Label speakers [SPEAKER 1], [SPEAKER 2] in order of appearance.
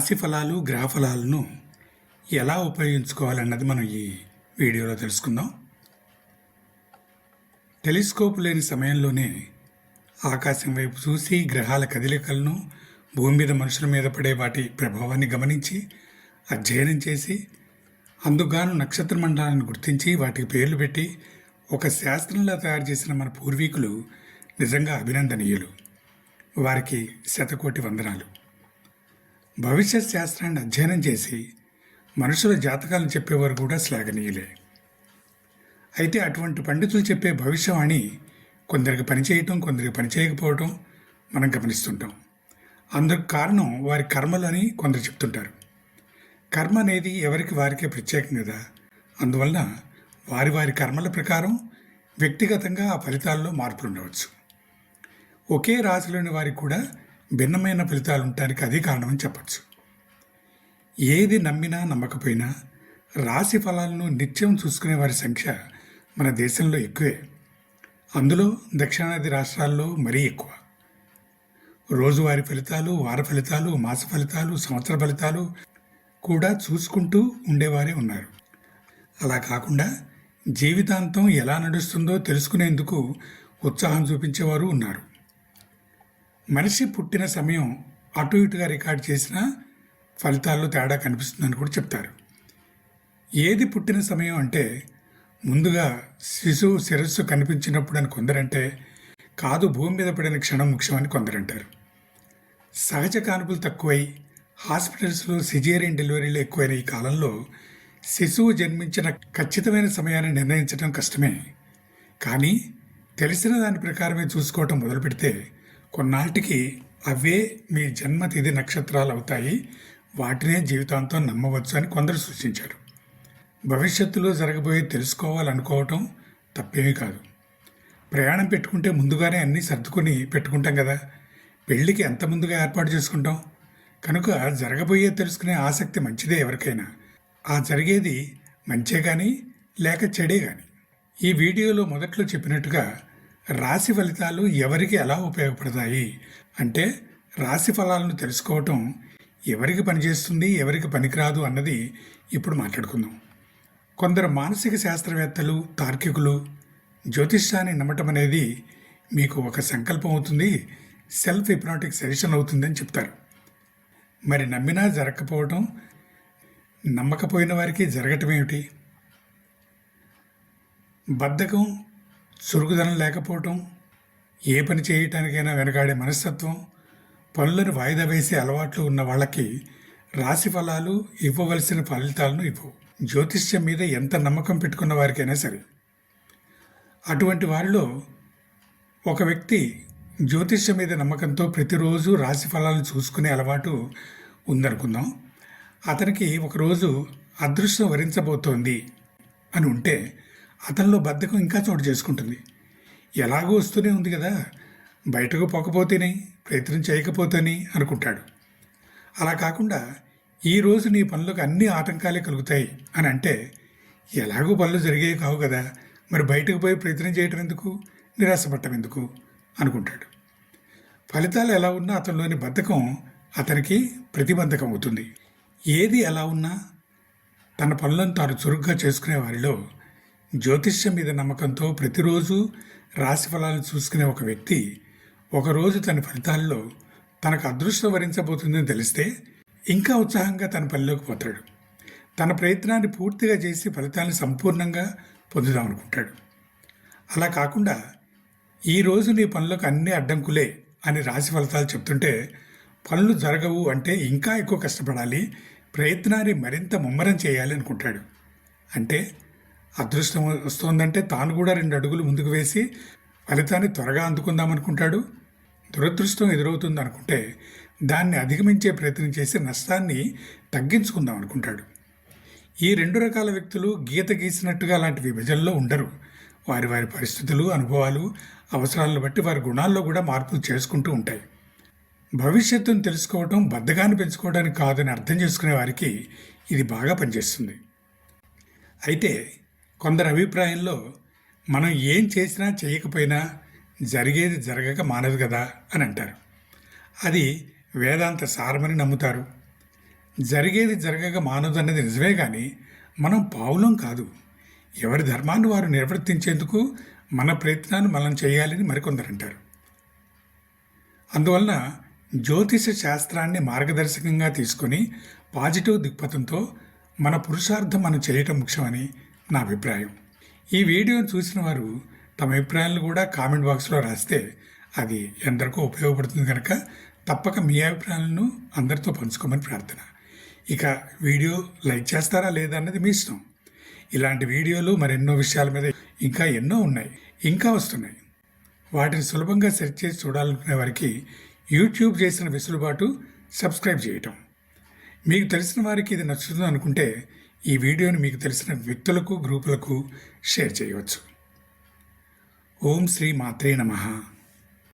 [SPEAKER 1] రాశి ఫలాలు గ్రహ ఫలాలను ఎలా ఉపయోగించుకోవాలన్నది మనం ఈ వీడియోలో తెలుసుకుందాం. టెలిస్కోప్ లేని సమయంలోనే ఆకాశం వైపు చూసి గ్రహాల కదలికలను భూమి మీద మనుషుల మీద పడే వాటి ప్రభావాన్ని గమనించి అధ్యయనం చేసి అందుకుగాను నక్షత్ర మండలాన్ని గుర్తించి వాటికి పేర్లు పెట్టి ఒక శాస్త్రంలా తయారు చేసిన మన పూర్వీకులు నిజంగా అభినందనీయులు. వారికి శతకోటి వందనాలు. భవిష్యత్ శాస్త్రాన్ని అధ్యయనం చేసి మనుషుల జాతకాలను చెప్పేవారు కూడా శ్లాఘనీయులే. అయితే అటువంటి పండితులు చెప్పే భవిష్యవాణి కొందరికి పనిచేయటం కొందరికి పనిచేయకపోవటం మనం గమనిస్తుంటాం. అందుకు కారణం వారి కర్మలని కొందరు చెప్తుంటారు. కర్మ అనేది ఎవరికి వారికే ప్రత్యేకం కదా. అందువలన వారి వారి కర్మల ప్రకారం వ్యక్తిగతంగా ఆ ఫలితాల్లో మార్పులు ఉండవచ్చు ఒకే రాశిలోని వారికి కూడా భిన్నమైన ఫలితాలు ఉండటానికి అదే కారణమని చెప్పచ్చు. ఏది నమ్మినా నమ్మకపోయినా రాశి ఫలాలను నిత్యం చూసుకునే వారి సంఖ్య మన దేశంలో ఎక్కువే. అందులో దక్షిణాది రాష్ట్రాల్లో మరీ ఎక్కువ. రోజువారీ ఫలితాలు వార ఫలితాలు మాస ఫలితాలు సంవత్సర ఫలితాలు కూడా చూసుకుంటూ ఉండేవారే ఉన్నారు. అలా కాకుండా జీవితాంతం ఎలా నడుస్తుందో తెలుసుకునేందుకు ఉత్సాహం చూపించేవారు ఉన్నారు. మనిషి పుట్టిన సమయం అటు ఇటుగా రికార్డ్ చేసిన ఫలితాల్లో తేడా కనిపిస్తుందని కూడా చెప్తారు. ఏది పుట్టిన సమయం అంటే ముందుగా శిశువు శిరస్సు కనిపించినప్పుడు అని కొందరంటే కాదు భూమి మీద పడిన క్షణం ముఖ్యమని కొందరంటారు. సహజ కానుపులు తక్కువై హాస్పిటల్స్లో సిజేరియన్ డెలివరీలు ఎక్కువైన ఈ కాలంలో శిశువు జన్మించిన ఖచ్చితమైన సమయాన్ని నిర్ణయించడం కష్టమే. కానీ తెలిసిన దాని ప్రకారమే చూసుకోవటం మొదలుపెడితే కొన్నాటికి అవే మీ జన్మతిథి నక్షత్రాలు అవుతాయి వాటినే జీవితాంతం నమ్మవచ్చు అని కొందరు సూచించారు. భవిష్యత్తులో జరగబోయే తెలుసుకోవాలనుకోవటం తప్పేమీ కాదు. ప్రయాణం పెట్టుకుంటే ముందుగానే అన్నీ సర్దుకొని పెట్టుకుంటాం కదా. పెళ్ళికి ఎంత ముందుగా ఏర్పాటు చేసుకుంటాం? కనుక జరగబోయే తెలుసుకునే ఆసక్తి మంచిదే ఎవరికైనా. ఆ జరిగేది మంచే కానీ లేక చెడే కానీ ఈ వీడియోలో మొదట్లో చెప్పినట్టుగా రాశి ఫలితాలు ఎవరికి ఎలా ఉపయోగపడతాయి? అంటే రాశి ఫలాలను తెలుసుకోవటం ఎవరికి పనిచేస్తుంది ఎవరికి పనికిరాదు అన్నది ఇప్పుడు మాట్లాడుకుందాం. కొందరు మానసిక శాస్త్రవేత్తలు తార్కికులు జ్యోతిష్యాన్ని నమ్మటం అనేది మీకు ఒక సంకల్పం అవుతుంది సెల్ఫ్ హిప్నాటిక్ సజెషన్ అవుతుందని చెప్తారు. మరి నమ్మినా జరగకపోవటం నమ్మకపోయిన వారికి జరగటం ఏమిటి? బద్ధకం చురుకుదనం లేకపోవటం ఏ పని చేయటానికైనా వెనకాడే మనస్తత్వం పనులను వాయిదా వేసే అలవాట్లు ఉన్న వాళ్ళకి రాశి ఫలాలు ఇవ్వవలసిన ఫలితాలను ఇవ్వవు. జ్యోతిష్యం మీద ఎంత నమ్మకం పెట్టుకున్న వారికైనా సరే. అటువంటి వారిలో ఒక వ్యక్తి జ్యోతిష్యం మీద నమ్మకంతో ప్రతిరోజు రాశి ఫలాలను చూసుకునే అలవాటు ఉందనుకుందాం. అతనికి ఒకరోజు అదృష్టం వరించబోతోంది అని ఉంటే అతనిలో బద్ధకం ఇంకా చోటు చేసుకుంటుంది. ఎలాగో వస్తూనే ఉంది కదా. బయటకు పోకపోతేనే ప్రయత్నం చేయకపోతేనే అనుకుంటాడు. అలా కాకుండా ఈరోజు నీ పనులకు అన్ని ఆటంకాలే కలుగుతాయి అని అంటే ఎలాగో పనులు జరిగేవి కావు కదా. మరి బయటకు పోయి ప్రయత్నం చేయటం ఎందుకు? నిరాశపడటం ఎందుకు? అనుకుంటాడు. ఫలితాలు ఎలా ఉన్నా అతనిలోని బద్ధకం అతనికి ప్రతిబంధకం అవుతుంది. ఏది ఎలా ఉన్నా తన పనులను తాను చురుగ్గా చేసుకునే వారిలో జ్యోతిష్యం మీద నమ్మకంతో ప్రతిరోజు రాశి ఫలాలను చూసుకునే ఒక వ్యక్తి ఒకరోజు తన ఫలితాల్లో తనకు అదృష్టం వరించబోతుందని తెలిస్తే ఇంకా ఉత్సాహంగా తన పనిలోకి పోతాడు. తన ప్రయత్నాన్ని పూర్తిగా చేసి ఫలితాన్ని సంపూర్ణంగా పొందుదామనుకుంటాడు అలా కాకుండా ఈరోజు నీ పనులకు అన్ని అడ్డంకులే అని రాశి ఫలితాలు చెప్తుంటే పనులు జరగవు అంటే ఇంకా ఎక్కువ కష్టపడాలి ప్రయత్నాన్ని మరింత ముమ్మరం చేయాలి అనుకుంటాడు. అంటే అదృష్టం వస్తోందంటే తాను కూడా రెండు అడుగులు ముందుకు వేసి ఫలితాన్ని త్వరగా అందుకుందాం అనుకుంటాడు దురదృష్టం ఎదురవుతుంది అనుకుంటే దాన్ని అధిగమించే ప్రయత్నం చేసి నష్టాన్ని తగ్గించుకుందాం అనుకుంటాడు ఈ రెండు రకాల వ్యక్తులు గీత గీసినట్టుగా అలాంటి విభజనలో ఉండరు. వారి వారి పరిస్థితులు అనుభవాలు అవసరాలను బట్టి వారి గుణాల్లో కూడా మార్పులు చేసుకుంటూ ఉంటాయి. భవిష్యత్తును తెలుసుకోవడం బద్దగాన్ని పెంచుకోవడానికి కాదని అర్థం చేసుకునే వారికి ఇది బాగా పనిచేస్తుంది. అయితే కొందరి అభిప్రాయంలో మనం ఏం చేసినా చేయకపోయినా జరిగేది జరగక మానదు కదా అని అంటారు. అది వేదాంత సారమని నమ్ముతారు. జరిగేది జరగక మానదన్నది నిజమే కానీ మనం పావులం కాదు. ఎవరి ధర్మాన్ని వారు నిర్వర్తించేందుకు మన ప్రయత్నాన్ని మనం చేయాలని మరికొందరంటారు అందువలన జ్యోతిష శాస్త్రాన్ని మార్గదర్శకంగా తీసుకొని పాజిటివ్ దృక్పథంతో మన పురుషార్థం మనం చేయటం ముఖ్యమని నా అభిప్రాయం. ఈ వీడియోను చూసిన వారు తమ అభిప్రాయాలను కూడా కామెంట్ బాక్స్లో రాస్తే అది ఎందరికో ఉపయోగపడుతుంది కనుక తప్పక మీ అభిప్రాయాలను అందరితో పంచుకోమని ప్రార్థన. ఇక వీడియో లైక్ చేస్తారా లేదా అన్నది మీ ఇష్టం. ఇలాంటి వీడియోలు మరెన్నో విషయాల మీద ఇంకా ఎన్నో ఉన్నాయి ఇంకా వస్తున్నాయి. వాటిని సులభంగా సెర్చ్ చేసి చూడాలనుకునే వారికి యూట్యూబ్ చేసిన వెసులుబాటు సబ్స్క్రైబ్ చేయటం. మీకు తెలిసిన వారికి ఇది నచ్చుతుంది అనుకుంటే ఈ వీడియోని మీకు తెలిసిన వ్యక్తులకు గ్రూపులకు షేర్ చేయవచ్చు. ఓం శ్రీ మాత్రే నమః.